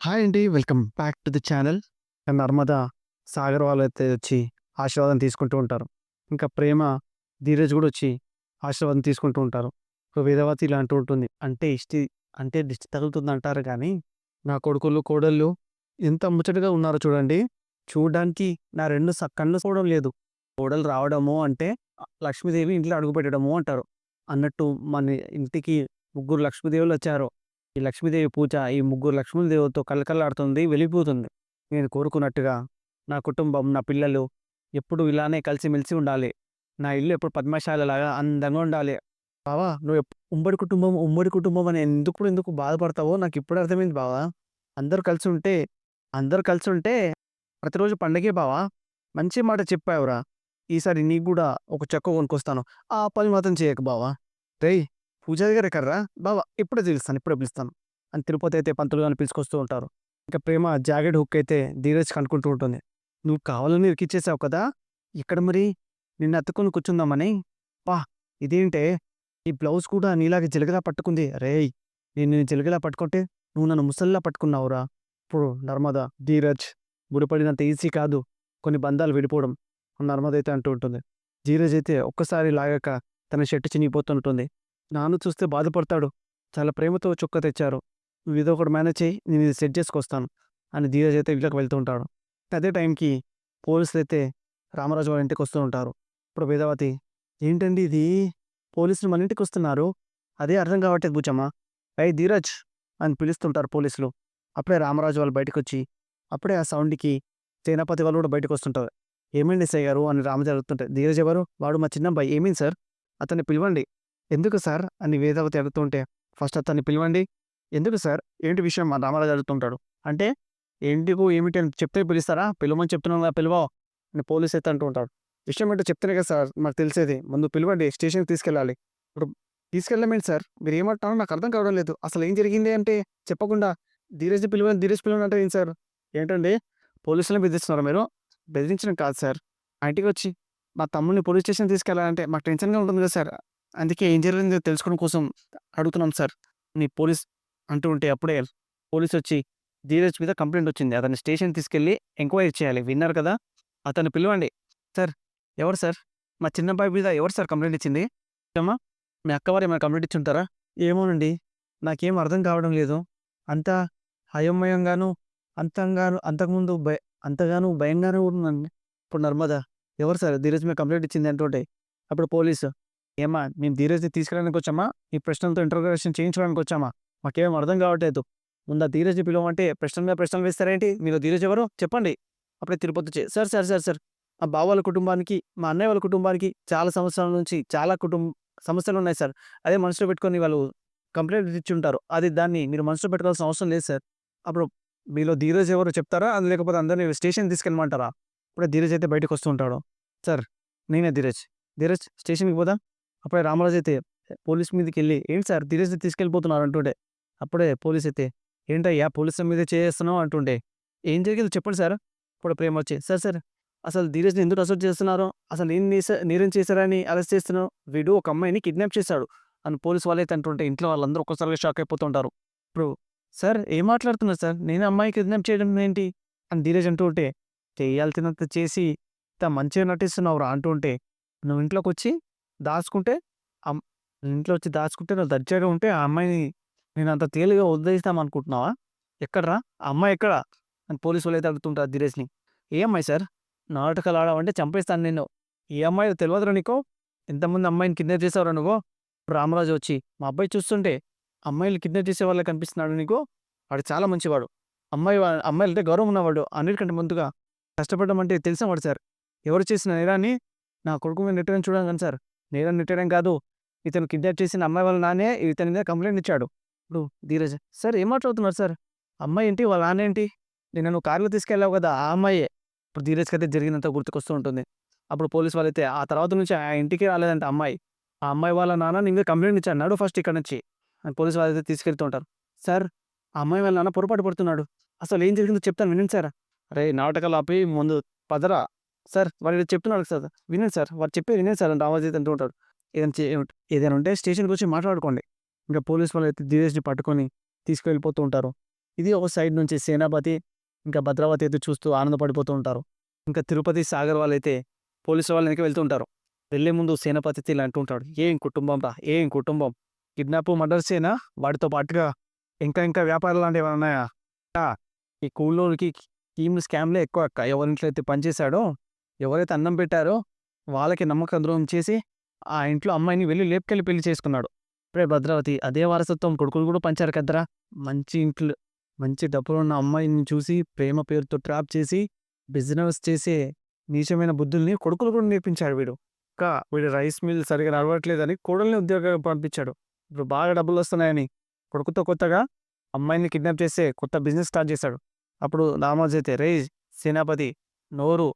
Hi అండి. Welcome back to the channel. Narmada, Sagar వాళ్ళైతే వచ్చి ఆశీర్వాదం తీసుకుంటూ ఉంటారు. ఇంకా ప్రేమ, ధీరజ్ కూడా వచ్చి ఆశీర్వాదం తీసుకుంటూ ఉంటారు. సో, వేదవతి ఇలా అంటూ ఉంటుంది. అంటే ఇష్టి అంటే దిష్టి తగులుతుందంటారు కానీ నా కొడుకులు, కోడళ్ళు ఎంత ముచ్చటగా ఉన్నారో చూడండి. చూడడానికి నా 2 స కళ్ళు లేదు. కోడలు రావడము అంటే లక్ష్మీదేవి ఇంట్లో అడుగుపెట్టడము అంటారు. అన్నట్టు మన ఇంటికి ముగ్గురు లక్ష్మీదేవులొచ్చారు. ఈ లక్ష్మీదేవి పూజ ఈ ముగ్గురు లక్ష్మీదేవితో కలకలాడుతుంది వెళ్ళిపోతుంది నేను కోరుకున్నట్టుగా నా కుటుంబం, నా పిల్లలు ఎప్పుడు ఇలానే కలిసిమెలిసి ఉండాలి. నా ఇల్లు ఎప్పుడు పద్మశాలలాగా అందంగా ఉండాలి. బావ నువ్వు ఉమ్మడి కుటుంబం, ఉమ్మడి కుటుంబం అని ఎందుకు ఎందుకు బాధపడతావో నాకు ఇప్పుడు అర్థమైంది బావా అందరూ కలిసుంటే అందరూ కలిసుంటే ప్రతిరోజు పండగే బావా మంచి మాట చెప్పావురా! ఈసారి నీకు కూడా ఒక చెక్క కొనుక్కొస్తాను. ఆ పని మాత్రం చేయకు బావా రేయ్! పూజారి గారు ఎక్కడరా బావ ఇప్పుడే పిలుస్తాను, ఇప్పుడే పిలుస్తాను. అని తిరుపతి అయితే పంతులు గారిని పిలుచుకొస్తూ ఉంటారు. ఇంకా ప్రేమ జాకెట్ హుక్ అయితే ధీరజ్ కనుక్కుంటూ ఉంటుంది. నువ్వు కావాలని ఇరికిచ్చేసావు కదా! ఇక్కడ మరి నిన్ను అతుక్కొని కూర్చుందామని. పా ఇదేంటే ఈ బ్లౌజ్ కూడా నీలాగే జిలగలా పట్టుకుంది. రేయ్! నేను నేను జిలగలా పట్టుకుంటే నువ్వు నన్ను ముసల్లా పట్టుకున్నావురా! ఇప్పుడు నర్మద, ధీరజ్ ముడిపడినంత ఈజీ కాదు కొన్ని బంధాలు విడిపోవడం. నర్మద అయితే అంటూ ఉంటుంది. ధీరజ్ అయితే ఒక్కసారి లాగాక తన షర్టు చినిగిపోతుంటుంది. నాన్న చూస్తే బాధపడతాడు. చాలా ప్రేమతో చుక్క తెచ్చారు. నువ్వు ఏదో ఒకటి మేనేజ్ చేయి నేను ఇది సెట్ చేసుకొస్తాను. అని ధీరజ్ అయితే ఇళ్ళకి వెళ్తూ ఉంటాడు. అదే టైంకి పోలీసులైతే రామరాజు వాళ్ళ ఇంటికి వస్తూ ఉంటారు. ఇప్పుడు వేదవతి ఏంటండి ఇది? పోలీసులు మన ఇంటికి వస్తున్నారు. అదే అర్థం కావట్లేదు బుచ్చమ్మ. అయ్యి ధీరజ్! అని పిలుస్తుంటారు పోలీసులు. అప్పుడే రామరాజు వాళ్ళు బయటకొచ్చి అప్పుడే ఆ సౌండ్‌కి సేనాపతి వాళ్ళు కూడా బయటకొస్తుంటారు. ఏమైంది ఎస్ఐ గారు? అని రామరాజు అడుగుతుంటే ధీరజ్ ఎవరు? వాడు మా చిన్నబ్బాయి. ఏమైంది సార్? అతన్ని పిలవండి. ఎందుకు సార్? అని వేదవతి అడుగుతుంటే ఫస్ట్ అతన్ని పిలవండి. ఎందుకు సార్? ఏంటి విషయం? మా రామరాజు అడుగుతుంటాడు. అంటే ఎందుకు ఏమిటి అని చెప్తే పిలుస్తారా? పిలవమని చెప్తున్నాను కదా పిలవో! అని పోలీస్ అయితే అంటూ ఉంటాడు. విషయం ఏంటో చెప్తేనే కదా సార్ మాకు తెలిసేది. ముందు పిలవండి. స్టేషన్‌కి తీసుకెళ్ళాలి. ఇప్పుడు తీసుకెళ్ళమేంటి సార్? మీరు ఏమంటున్నారో నాకు అర్థం కావడం లేదు. అసలు ఏం జరిగింది అంటే చెప్పకుండా ధీరజ్‌ని పిలువని ధీరజ్ పిలువని అంటే ఏం సార్? ఏంటండి? పోలీసులను బెదిరిస్తున్నారా మీరు? బెదిరించడం కాదు సార్. ఇంటికి వచ్చి మా తమ్ముడిని పోలీస్ స్టేషన్ తీసుకెళ్ళాలంటే మాకు టెన్షన్‌గా ఉంటుంది కదా సార్. అందుకే ఏం జరిగిందో తెలుసుకోవడం కోసం అడుగుతున్నాం సార్. నీ పోలీస్ అంటూ ఉంటే అప్పుడే పోలీస్ వచ్చి ధీరజ్ మీద కంప్లైంట్ వచ్చింది. అతన్ని స్టేషన్ తీసుకెళ్ళి ఎంక్వైరీ చేయాలి. విన్నారు కదా! అతను పిలవండి. సార్ ఎవరు సార్? మా చిన్నబ్బాయి మీద ఎవరు సార్ కంప్లైంట్ ఇచ్చింది? అమ్మా మీ అక్కవారు ఏమైనా ఇచ్చి ఉంటారా ఏమోనండి. నాకేం అర్థం కావడం లేదు. అంతా అయోమయంగాను, అంతంగాను అంతకుముందు భయ అంతగాను భయంగానే ఉందండి. ఇప్పుడు నర్మదా ఎవరు సార్ ధీరజ్ మీద కంప్లైంట్ ఇచ్చింది అంటుంటే అప్పుడు పోలీసు ఏమ్మా మేము ధీరజ్‌ని తీసుకెళ్ళడానికి వచ్చామా? ఈ ప్రశ్నలతో ఇంటర్గ్రేషన్ చేయించడానికి వచ్చామా? మాకేం అర్థం కావట్లేదు. ముందు ఆ ధీరజ్‌ని పిలవమంటే ప్రశ్నల మీద ప్రశ్నలు వేస్తారేంటి? మీరు ధీరజ్ ఎవరు? చెప్పండి. అప్పుడే తిరుపతి చే సార్ సార్ సార్ సార్ మా బావ వాళ్ళ కుటుంబానికి, మా అన్నయ్య వాళ్ళ కుటుంబానికి చాలా సంవత్సరాల నుంచి చాలా కుటుంబ సమస్యలు ఉన్నాయి సార్. అదే మనసులో పెట్టుకొని వాళ్ళు కంప్లైంట్ ఇచ్చి ఉంటారు అది దాన్ని మీరు మనసులో పెట్టుకోవాల్సిన అవసరం లేదు సార్. అప్పుడు మీలో ధీరజ్ ఎవరు చెప్తారా? అది లేకపోతే అందరిని స్టేషన్ తీసుకెళ్ళమంటారా? అప్పుడే ధీరజ్ అయితే బయటకు వస్తుంటాడు సార్ నేనే ధీరజ్. ధీరజ్ స్టేషన్‌కి పోదా అప్పుడే రామరాజు అయితే పోలీస్ మీదకెళ్ళి ఏంటి సార్ ధీరజ్‌ని తీసుకెళ్ళిపోతున్నారు అంటుండే అప్పుడే పోలీస్ అయితే ఏంటయ్యా పోలీసుల మీదే చేస్తున్నావు అంటుండే ఏం జరిగిందో చెప్పండి సార్. ఇప్పుడు ప్రేమ వచ్చి సార్ సార్ అసలు ధీరజ్‌ని ఎందుకు అరెస్ట్ చేస్తున్నారు? అసలు ఏం నేరేం చేశారని అరెస్ట్ చేస్తున్నావు? వీడు ఒక అమ్మాయిని కిడ్నాప్ చేశాడు. అని పోలీస్ వాళ్ళైతే అంటుంటే ఇంట్లో వాళ్ళందరూ ఒక్కసారిగా షాక్ అయిపోతుంటారు. ఇప్పుడు సార్ ఏం మాట్లాడుతున్నారు సార్? నేను అమ్మాయి కిడ్నాప్ చేయడం ఏంటి? అని ధీరజ్ అంటూ ఉంటే చేయాల్సినంత చేసి ఇంత మంచిగా నటిస్తున్నావురా అంటూ ఉంటే నువ్వు ఇంట్లోకొచ్చి దాచుకుంటే అమ్ ఇంట్లో వచ్చి దాచుకుంటే నువ్వు దర్జాగా ఉంటే ఆ అమ్మాయిని నేను అంత తేలిగా వదిలేస్తాం అనుకుంటున్నావా? ఎక్కడ్రా? ఆ అమ్మాయి ఎక్కడ? అని పోలీస్ వాళ్ళైతే అడుగుతుంటారు ధీరజ్‌ని. ఏ అమ్మాయి సార్? నాటకాలు ఆడావంటే చంపేస్తాను నేను ఏ అమ్మాయి తెలవదురా నీకో ఎంతమంది అమ్మాయిని కిడ్నాప్ చేసావురా నువ్వు? రామరాజు వచ్చి మా అబ్బాయి చూస్తుంటే అమ్మాయిలు కిడ్నాప్ చేసేవాళ్ళే కనిపిస్తున్నాడు నీకు? వాడు చాలా మంచివాడు. అమ్మాయి వా అమ్మాయిలంటే గౌరవం ఉన్నవాడు. అన్నిటికంటే ముందుగా కష్టపడడం అంటే తెలిసినవాడు సార్. ఎవరు చేసిన నేరాన్ని నా కొడుకు మీద నెట్టడం చూడాలి కానీ సార్. నేరం నెట్టడం కాదు. ఇతను కిడ్నాప్ చేసిన అమ్మాయి వాళ్ళ నాన్నే ఇతని మీద కంప్లైంట్ ఇచ్చాడు. ఇప్పుడు ధీరజ్ సార్ ఏం మాట్లాడుతున్నారు సార్? అమ్మాయి ఏంటి? వాళ్ళ నాన్న ఏంటి? నేను నువ్వు కార్‌లో తీసుకెళ్ళావు కదా! ఆ అమ్మాయే. ఇప్పుడు ధీరేజ్కి అయితే జరిగినంత గుర్తుకొస్తూ ఉంటుంది. అప్పుడు పోలీస్ వాళ్ళైతే ఆ తర్వాత నుంచి ఆ ఇంటికే రాలేదంట అమ్మాయి. ఆ అమ్మాయి వాళ్ళ నాన్న నీ మీద కంప్లైంట్ ఇచ్చాడు. నడు ఫస్ట్ ఇక్కడి నుంచి. అని పోలీస్ వాళ్ళైతే తీసుకెళ్తూ ఉంటారు. సార్ ఆ అమ్మాయి వాళ్ళ నాన్న పొరపాటు పడుతున్నాడు. అసలు ఏం జరిగిందో చెప్తాను వినండి సార్. అరే నాటకాలు ఆపి ముందు పదరా! సార్ వాళ్ళు చెప్తున్నాడు సార్. వినండి సార్. వారు చెప్పే వినండి సార్ అని రామరాజు అయితే అంటూ ఉంటాడు. ఏదైనా ఏదైనా ఉంటే స్టేషన్‌కి వచ్చి మాట్లాడుకోండి. ఇంకా పోలీస్ వాళ్ళు అయితే ధీరజ్‌ని పట్టుకొని తీసుకువెళ్ళిపోతూ ఉంటారు. ఇది ఒక సైడ్ నుంచి సేనాపతి ఇంకా భద్రావతి అయితే చూస్తూ ఆనందపడిపోతూ ఉంటారు ఇంకా తిరుపతి సాగర్ వాళ్ళైతే పోలీసు వాళ్ళ వెనక వెళ్తూ ఉంటారు వెళ్ళే ముందు సేనాపతి ఇలా అంటూ ఉంటాడు ఏం కుటుంబం రా ఏం కుటుంబం కిడ్నాప్ మర్డర్సేనా వాటితో పాటుగా ఇంకా ఇంకా వ్యాపారాలు లాంటివి ఏమైనా ఉన్నాయా ఈ కూలోకి స్కీమ్ స్కామ్లే ఎక్కువ అక్క ఎవరింట్లో అయితే పనిచేశాడో ఎవరైతే అన్నం పెట్టారో వాళ్ళకి నమ్మకం ద్రోహం చేసి ఆ ఇంట్లో అమ్మాయిని వెళ్ళి లేపుకెళ్ళి పెళ్ళి చేసుకున్నాడు. ఇప్పుడే భద్రావతి అదే వారసత్వం కొడుకులు కూడా పంచారు కదరా. మంచి ఇంట్లో మంచి డబ్బులు ఉన్న అమ్మాయిని చూసి ప్రేమ పేరుతో ట్రాప్ చేసి బిజినెస్ చేసే నీచమైన బుద్ధుల్ని కొడుకులు కూడా నేర్పించాడు వీడు. ఇంకా వీడు రైస్ మిల్ సరిగా నడవట్లేదని కోడల్ని ఉద్యోగం పంపించాడు. ఇప్పుడు బాగా డబ్బులు వస్తున్నాయని కొడుకుతో కొత్తగా అమ్మాయిని కిడ్నాప్ చేసే కొత్త బిజినెస్ స్టార్ట్ చేశాడు. అప్పుడు రామాజు అయితే రే సేనాపతి నోరు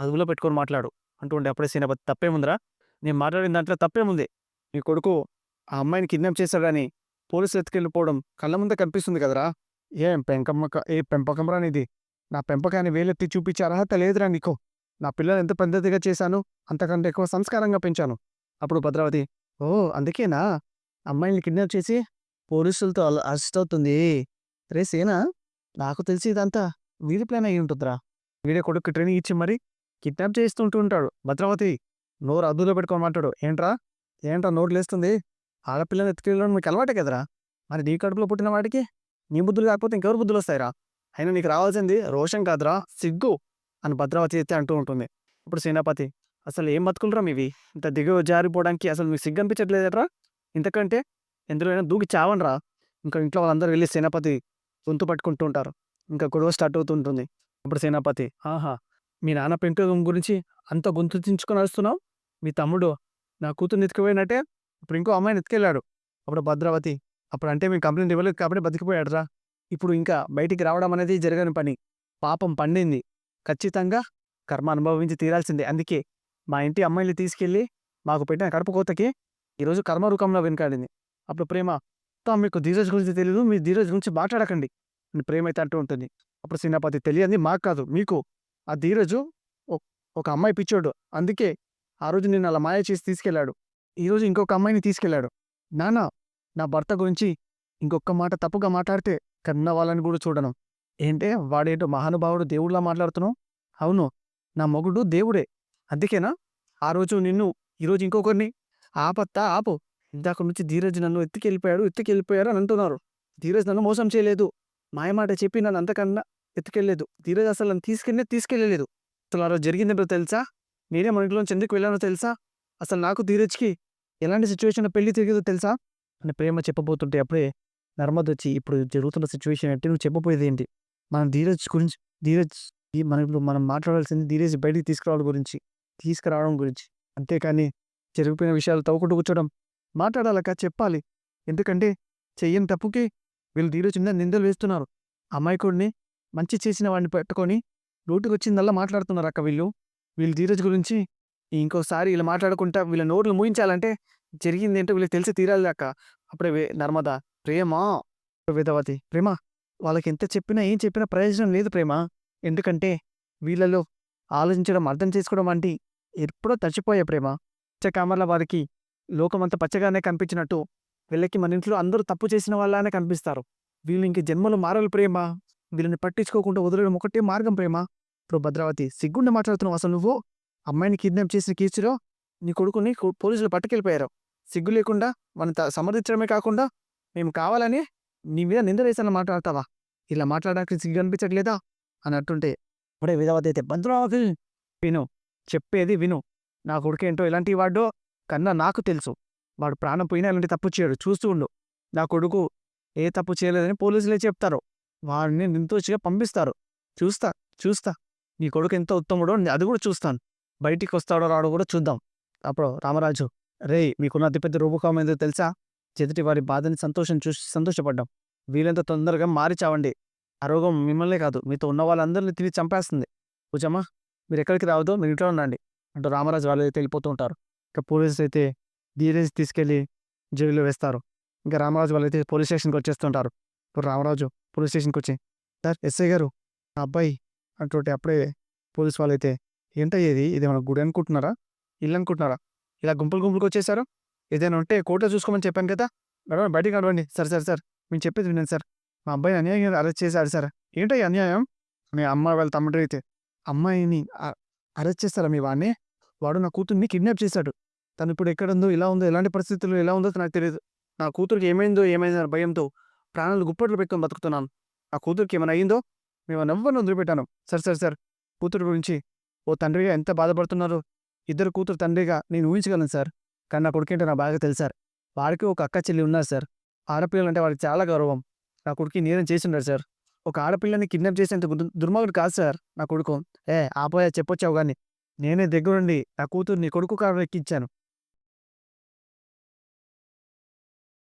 అదుపులో పెట్టుకొని మాట్లాడు అంటుండే అప్పుడే సేనాపతి తప్పేముందిరా? నేను మాట్లాడిన దాంట్లో తప్పేముంది? నీ కొడుకు ఆ అమ్మాయిని కిడ్నాప్ చేశాడని పోలీసులు ఎత్తుకెళ్ళిపోవడం కళ్ళ ముందే కనిపిస్తుంది కదరా? ఏం పెంకమ్మక ఏ పెంపకంరా నీది? నా పెంపకాన్ని వేలెత్తి చూపించే అర్హత లేదురా నీకు. నా పిల్లలు ఎంత పద్ధతిగా చేశాను అంతకంటే ఎక్కువ సంస్కారంగా పెంచాను. అప్పుడు భద్రావతి ఓ అందుకేనా? అమ్మాయిని కిడ్నాప్ చేసి పోలీసులతో అరెస్ట్ అవుతుంది. రే సేనా నాకు తెలిసి ఇదంతా వీడి ప్లాన్ అయి ఉంటుందిరా వీడే కొడుకు ట్రైనింగ్ ఇచ్చి మరి కిడ్నాప్ చేస్తుంటూ ఉంటాడు. భద్రావతి నోరు అద్దులో పెట్టుకోని మాట్లాడు. ఏంట్రా? ఏంట్రా నోరు లేస్తుంది? ఆడపిల్లని ఎత్తుకెళ్ళడం మీకు అలవాటే కదరా? మరి నీ కడుపులో పుట్టిన వాడికి? నీ బుద్ధులు కాకపోతే ఇంకెవరు బుద్ధులు వస్తాయిరా? అయినా నీకు రావాల్సింది రోషన్ కాదురా సిగ్గు అని భద్రావతి అయితే అంటూ ఉంటుంది. ఇప్పుడు సేనాపతి అసలు ఏం బతుకులరా మీవి? ఇంత దిగువ జారిపోవడానికి అసలు మీకు సిగ్గు అనిపించట్లేదట్రా? ఇంతకంటే ఎందులోనైనా దూకి చావనరా ఇంకా ఇంట్లో వాళ్ళందరూ వెళ్ళి సేనాపతి గొంతు పట్టుకుంటూ ఉంటారు. ఇంకా గొడవ స్టార్ట్ అవుతుంటుంది అప్పుడు సేనాపతి ఆహా మీ నాన్న పెంకుదం గురించి అంత గొంతు దించుకొని వస్తున్నావు మీ తమ్ముడు నా కూతురు ఎత్తుకుపోయినట్టే ఇప్పుడు ఇంకో అమ్మాయిని ఎత్తుకెళ్ళాడు. అప్పుడు భద్రావతి అప్పుడు అంటే మేము కంప్లైంట్ ఇవ్వలేదు కాబట్టి బతికిపోయాడురా. ఇప్పుడు ఇంకా బయటికి రావడం అనేది జరగని పని. పాపం పండింది. ఖచ్చితంగా కర్మ అనుభవించి తీరాల్సిందే. అందుకే మా ఇంటి అమ్మాయిని తీసుకెళ్ళి మాకు పెట్టిన కడుపు కోతకి ఈరోజు కర్మ రూపంలో వెనుకాడింది. అప్పుడు ప్రేమ "తా, మీకు ధీరజ్ గురించి తెలియదు మీ ధీరజ్ గురించి మాట్లాడకండి. అని ప్రేమ అయితే అంటూ ఉంటుంది. అప్పుడు సేనాపతి తెలియంది మాకు కాదు మీకు ఆ ధీరజు ఒక అమ్మాయి పిచ్చోడు. అందుకే ఆ రోజు నేను అలా మాయ చేసి తీసుకెళ్ళాడు ఈరోజు ఇంకొక అమ్మాయిని తీసుకెళ్ళాడు నానా నా భర్త గురించి ఇంకొక మాట తప్పుగా మాట్లాడితే కన్న వాళ్ళని కూడా చూడను. ఏంటే వాడేంటో మహానుభావుడు దేవుడిలా మాట్లాడుతున్నావు? అవును నా మొగుడు దేవుడే. అందుకేనా? ఆ రోజు నిన్ను ఈరోజు ఇంకొకరిని? ఆపత్తా ఆపు. ఇందాక నుంచి ధీరజ్ నన్ను ఎత్తుకెళ్ళిపోయాడు ఎత్తుకెళ్ళిపోయాడు అని అంటున్నారు. ధీరజ్ నన్ను మోసం చేయలేదు. మాయమాట చెప్పి నన్ను అంతకన్నా ఎత్తుకెళ్ళలేదు. ధీరజ్ అసలు నన్ను తీసుకెళ్ళి తీసుకెళ్ళలేదు. అసలు ఆ రోజు జరిగిందేంటో తెలుసా? నేనే మన ఇంట్లోంచి ఎందుకు వెళ్ళానో తెలుసా? అసలు నాకు ధీరజ్కి ఎలాంటి సిచ్యువేషన్లో పెళ్ళి తిరిగేదో తెలుసా? అని ప్రేమ చెప్పబోతుంటే అప్పుడే నర్మద్ వచ్చి ఇప్పుడు జరుగుతున్న సిచ్యువేషన్ అంటే నువ్వు చెప్పబోయేది ఏంటి? మన ధీరజ్ గురించి ధీరజ్ మన మనం ఇప్పుడు మనం మాట్లాడాల్సింది ధీరజ్ బయటికి తీసుకురావడం గురించి తీసుకురావడం గురించి. అంతేకాని జరిగిపోయిన విషయాలు తవ్వుకుంటూ కూర్చోడం మాట్లాడాలక చెప్పాలి. ఎందుకంటే చెయ్యని తప్పుకి వీళ్ళు ధీరజ్ మీద నిందలు వేస్తున్నారు. అమాయకుడిని మంచి చేసిన వాడిని పెట్టుకొని లోటుకొచ్చిందల్లా వచ్చిందల్లా మాట్లాడుతున్నారు అక్క వీళ్ళు. వీళ్ళు ధీరజ్ గురించి ఇంకోసారి ఇలా మాట్లాడుకుంటా వీళ్ళ నోట్లు మూయించాలంటే జరిగింది ఏంటో వీళ్ళకి తెలిసి తీరాలి అక్క. అప్పుడే వే- నర్మద ప్రేమ? వేదవతి ప్రేమ వాళ్ళకి ఎంత చెప్పినా ఏం చెప్పినా ప్రయోజనం లేదు ప్రేమ. ఎందుకంటే వీళ్ళలో ఆలోచించడం అర్థం చేసుకోవడం వంటి ఎప్పుడో తచ్చిపోయే ప్రేమ. కామర్ల వారికి లోకమంతా పచ్చగానే కనిపించినట్టు వీళ్ళకి మన ఇంట్లో అందరూ తప్పు చేసిన వాళ్ళనే కనిపిస్తారు. వీళ్ళు ఇంక జన్మలు మారలు ప్రేమ. వీళ్ళని పట్టించుకోకుండా వదలడం ఒకటే మార్గం ప్రేమ. ఇప్పుడు భద్రావతి సిగ్గుండి మాట్లాడుతున్నావు అసలు నువ్వు? అమ్మాయిని కిడ్నాప్ చేసిన కేసులో నీ కొడుకుని పోలీసులు పట్టుకెళ్ళిపోయారు. సిగ్గు లేకుండా మన సమర్థించడమే కాకుండా మేము కావాలని నీ మీద నింద మాట్లాడతావా? ఇలా మాట్లాడడానికి సిగ్గు అనిపించట్లేదా? అని అంటుంటే ఇప్పుడే విధవతి అయితే భద్రావతి విను. చెప్పేది విను. నా కొడుకేంటో ఇలాంటి వాడో కన్నా నాకు తెలుసు. వాడు ప్రాణం పోయినా ఇలాంటి తప్పు చేయడు. చూస్తూ ఉండు. నా కొడుకు ఏ తప్పు చేయలేదని పోలీసులే చెప్తారు. వాడిని నిర్దోషిగా పంపిస్తారు. చూస్తా చూస్తా. నీ కొడుకు ఎంత ఉత్తముడో అది కూడా చూస్తాను. బయటికి వస్తాడో రాడో కూడా చూద్దాం. అప్పుడు రామరాజు రేయ్ మీకున్న అతిపెద్ద రూపకం ఏదో తెలుసా? చెదటి వారి బాధని సంతోషం చూసి సంతోషపడ్డాం. వీలంత తొందరగా మారి చావండి. ఆ రోగం మిమ్మల్నే కాదు మీతో ఉన్న వాళ్ళందరినీ తిరిగి చంపేస్తుంది. పూజమ్మా మీరు ఎక్కడికి రావద్దో మీరు ఇంట్లో ఉండండి. అంటూ రామరాజు వాళ్ళు అయితే వెళ్ళిపోతూ ఉంటారు. ఇక పోలీసులు అయితే ధీరేజ్ తీసుకెళ్ళి జైల్లో వేస్తారు. ఇంకా రామరాజు వాళ్ళు అయితే పోలీస్ స్టేషన్కి వచ్చేస్తుంటారు. ఇప్పుడు రామరాజు పోలీస్ స్టేషన్కి వచ్చి సార్ ఎస్ఐ గారు ఆ అబ్బాయి అటువంటి అప్పుడే పోలీస్ వాళ్ళు అయితే ఏంటయ్యేది ఇది మన గుడి అనుకుంటున్నారా? ఇల్లు అనుకుంటున్నారా? ఇలా గుంపులు గుంపులకు వచ్చేసారు? ఏదైనా ఉంటే కోర్టులో చూసుకోమని చెప్పాను కదా! మేడం బయటికి అడవండి సరే సరే సార్ మేము చెప్పేది వినండి సార్. మా అబ్బాయిని అన్యాయం అరెస్ట్ చేశారు సార్. ఏంటో అన్యాయం? మీ అమ్మ వాళ్ళ తమ్ముడు అయితే అమ్మాయిని అరెస్ట్ చేస్తారా మీ వాడిని? వాడు నా కూతుర్ని కిడ్నాప్ చేశాడు. తను ఇప్పుడు ఎక్కడ ఉందో ఇలా ఉందో ఎలాంటి పరిస్థితుల్లో ఎలా ఉందో నాకు తెలియదు. నా కూతురికి ఏమైందో ఏమైందో భయంతో ప్రాణాలు గుప్పట్లు పెట్టుకొని బతుకుతున్నాను. నా కూతురికి ఏమైనా అయ్యిందో మేము నవ్వని వదిలిపెట్టాను. సరే సరే సార్ కూతురు గురించి ఓ తండ్రిగా ఎంత బాధపడుతున్నారో? ఇద్దరు కూతురు తండ్రిగా నేను ఊహించగలను సార్. కానీ నా కొడుకేంటో నాకు బాగా తెలుసు సార్. వాడికి ఒక అక్క చెల్లి ఉన్నారు సార్. ఆడపిల్లలంటే వాడికి చాలా గౌరవం. నా కొడుకు నేరం చేసి సార్. ఒక ఆడపిల్లని కిడ్నాప్ చేసేంత దుర్మార్గుడు కాదు సార్ నా కొడుకు. ఏ ఆపోయా చెప్పొచ్చావు కానీ నేనే దగ్గరుండి నా కూతురు నీ కొడుకు కారు ఎక్కించాను.